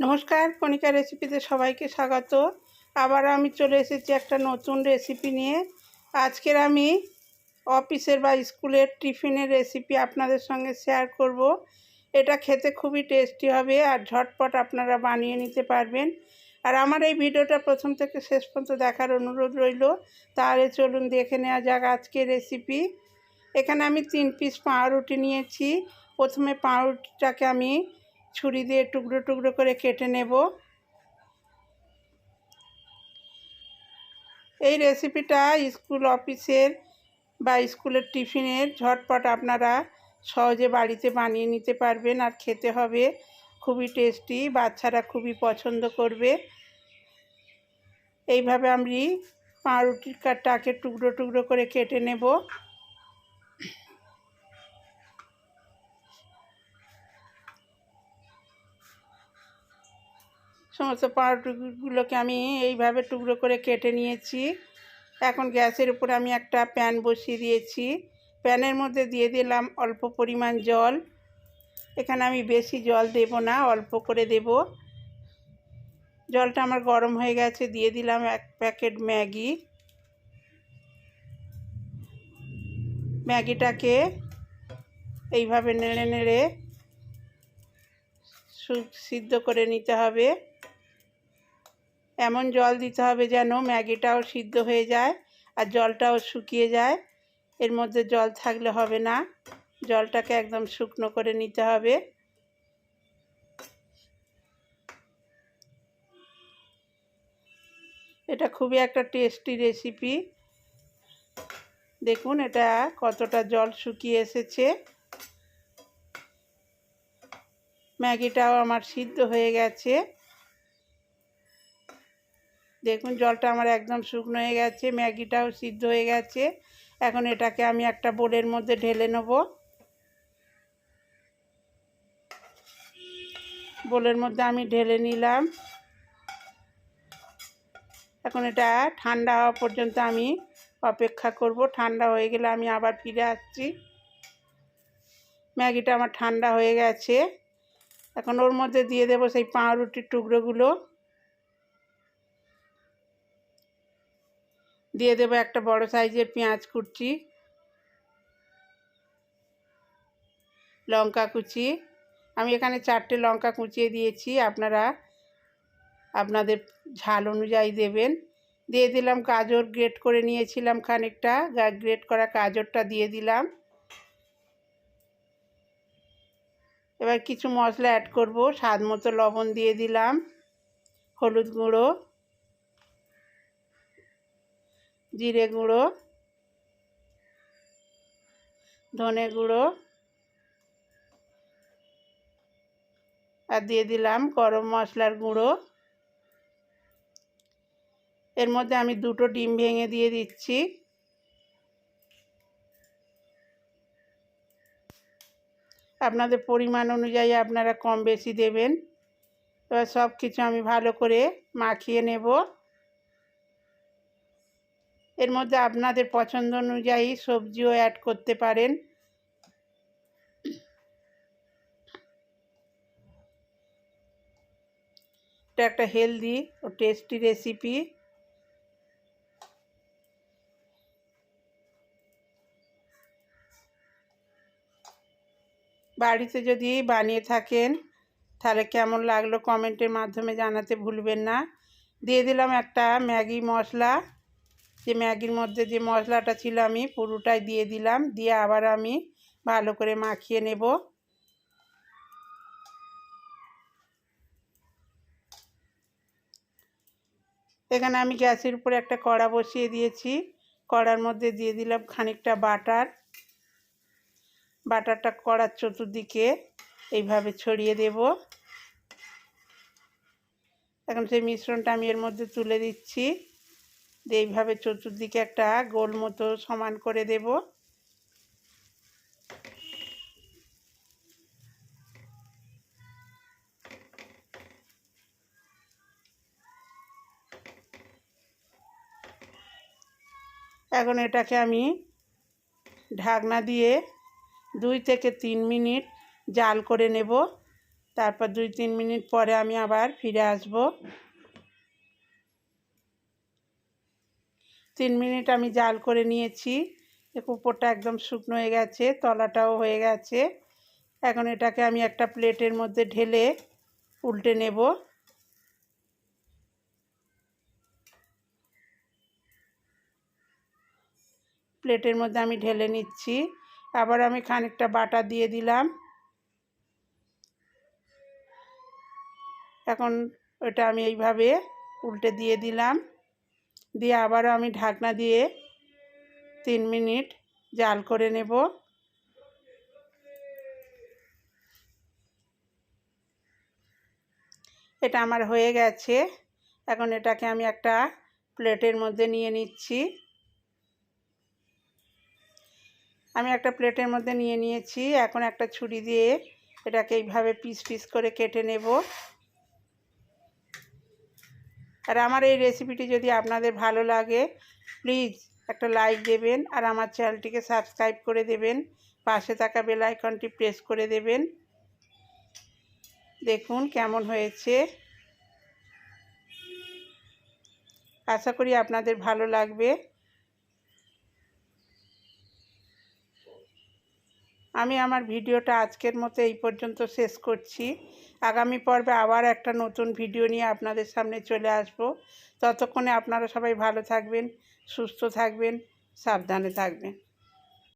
নমস্কার, কণিকা রেসিপিতে সবাইকে স্বাগত। আবার আমি চলে এসেছি একটা নতুন রেসিপি নিয়ে। আজকের আমি অফিসের বা স্কুলের টিফিনের রেসিপি আপনাদের সঙ্গে শেয়ার করব। এটা খেতে খুবই টেস্টি হবে আর ঝটপট আপনারা বানিয়ে নিতে পারবেন। আর আমার এই ভিডিওটা প্রথম থেকে শেষ পর্যন্ত দেখার অনুরোধ রইল। তাহলে চলুন দেখে নেওয়া যাক আজকের রেসিপি। এখানে আমি তিন পিস পাউরুটি নিয়েছি। প্রথমে পাউরুটিটাকে আমি ছুরি দিয়ে টুকরো টুকরো করে কেটে নেব। এই রেসিপিটা স্কুল অফিসের বা স্কুলের টিফিনের ঝটপট আপনারা সহজে বাড়িতে বানিয়ে নিতে পারবেন আর খেতে হবে। খুবই টেস্টি, বাচ্চারা খুবই পছন্দ করবে। এইভাবে আমি পাউরুটির কাটাকে টুকরো টুকরো করে কেটে নেব। সমস্ত পাউরুটিগুলোকে আমি এইভাবে টুকরো করে কেটে নিয়েছি। এখন গ্যাসের উপর আমি একটা প্যান বসিয়ে দিয়েছি। প্যানের মধ্যে দিয়ে দিলাম অল্প পরিমাণ জল। এখানে আমি বেশি জল দেব না, অল্প করে দেব। জলটা আমার গরম হয়ে গেছে, দিয়ে দিলাম এক প্যাকেট ম্যাগি। ম্যাগিটাকে এইভাবে নেড়ে নেড়ে সিদ্ধ করে নিতে হবে। এমন জল দিতে হবে যেন ম্যাগিটাও সিদ্ধ হয়ে যায় আর জলটাও শুকিয়ে যায়। এর মধ্যে জল থাকলে হবে না। জলটাকে একদম শুকনো করে নিতে হবে। এটা খুবই একটা টেস্টি রেসিপি। দেখুন এটা কতটা জল শুকিয়ে এসেছে। ম্যাগিটাও আমার সিদ্ধ হয়ে গেছে। দেখুন, জলটা আমার একদম শুকনো হয়ে গেছে, ম্যাগিটাও সিদ্ধ হয়ে গেছে। এখন এটাকে আমি একটা বোলের মধ্যে ঢেলে নেব। বোলের মধ্যে আমি ঢেলে নিলাম। এখন এটা ঠান্ডা হওয়া পর্যন্ত আমি অপেক্ষা করব। ঠান্ডা হয়ে গেলে আমি আবার ফিরে আসছি। ম্যাগিটা আমার ঠান্ডা হয়ে গেছে। এখন ওর মধ্যে দিয়ে দেবো সেই পাউরুটির টুকরোগুলো। দিয়ে দেবো একটা বড় সাইজের পেঁয়াজ কুচি, লঙ্কা কুচি। আমি এখানে চারটে লঙ্কা কুচিয়ে দিয়েছি, আপনারা আপনাদের ঝাল অনুযায়ী দেবেন। দিয়ে দিলাম গাজর, গ্রেট করে নিয়েছিলাম খানিকটা গ্রেট করা গাজরটা দিয়ে দিলাম। এবার কিছু মশলা অ্যাড করব, স্বাদ মতো লবণ দিয়ে দিলাম, হলুদ গুঁড়ো। জিরে গুঁড়ো, ধনে গুঁড়ো, আর দিয়ে দিলাম গরম মশলার গুঁড়ো। এর মধ্যে আমি দুটো ডিম ভেঙে দিয়ে দিচ্ছি। আপনাদের পরিমাণ অনুযায়ী আপনারা কম বেশি দেবেন। এবার সব কিছু আমি ভালো করে মাখিয়ে নেব। এর মধ্যে আপনাদের পছন্দ অনুযায়ী সবজিও অ্যাড করতে পারেন। এটা একটা হেলদি ও টেস্টি রেসিপি বাড়িতে যদি বানিয়ে থাকেন, তাহলে কেমন লাগল কমেন্টের মাধ্যমে জানাতে ভুলবেন না। দিয়ে দিলাম একটা ম্যাগি মশলা। যে ম্যাগির মধ্যে যে মশলাটা ছিল আমি পুরোটাই দিয়ে দিলাম। দিয়ে আবার আমি ভালো করে মাখিয়ে নেব। এখানে আমি গ্যাসের উপরে একটা কড়া বসিয়ে দিয়েছি। কড়ার মধ্যে দিয়ে দিলাম খানিকটা বাটার। বাটারটা কড়ার চতুর্দিকে এইভাবে ছড়িয়ে দেব। এখন সেই মিশ্রণটা আমি এর মধ্যে তুলে দিচ্ছি। দিয়ে এইভাবে চতুর্দিকে একটা গোল মতো সমান করে দেব। এখন এটাকে আমি ঢাকনা দিয়ে দুই থেকে তিন মিনিট জাল করে নেব। তারপর দুই তিন মিনিট পরে আমি আবার ফিরে আসব। তিন মিনিট আমি জাল করে নিয়েছি। উপরটা একদম শুকনো হয়ে গেছে, তলাটাও হয়ে গেছে। এখন এটাকে আমি একটা প্লেটের মধ্যে ঢেলে উল্টে নেব। প্লেটের মধ্যে আমি ঢেলে নিচ্ছি। আবার আমি খানিকটা বাটা দিয়ে দিলাম। এখন ওটা আমি এইভাবে উল্টে দিয়ে দিলাম। দিয়ে আবারও আমি ঢাকনা দিয়ে তিন মিনিট জাল করে নেব। এটা আমার হয়ে গেছে। এখন এটাকে আমি একটা প্লেটের মধ্যে নিয়ে নিচ্ছি। আমি একটা প্লেটের মধ্যে নিয়ে নিয়েছি। এখন একটা ছুরি দিয়ে এটাকে এইভাবে পিস পিস করে কেটে নেব। আর আমার এই রেসিপিটি যদি আপনাদের ভালো লাগে প্লিজ একটা লাইক দেবেন আর আমার চ্যানেলটিকে সাবস্ক্রাইব করে দেবেন। পাশে থাকা বেল আইকনটি প্রেস করে দেবেন। দেখুন কেমন হয়েছে। আশা করি আপনাদের ভালো লাগবে। আমি আমার ভিডিওটা আজকের মতো এই পর্যন্ত শেষ করছি। আগামী পর্বে আবার একটা নতুন ভিডিও নিয়ে আপনাদের সামনে চলে আসব। ততক্ষণে আপনারা সবাই ভালো থাকবেন, সুস্থ থাকবেন, সাবধানে থাকবেন।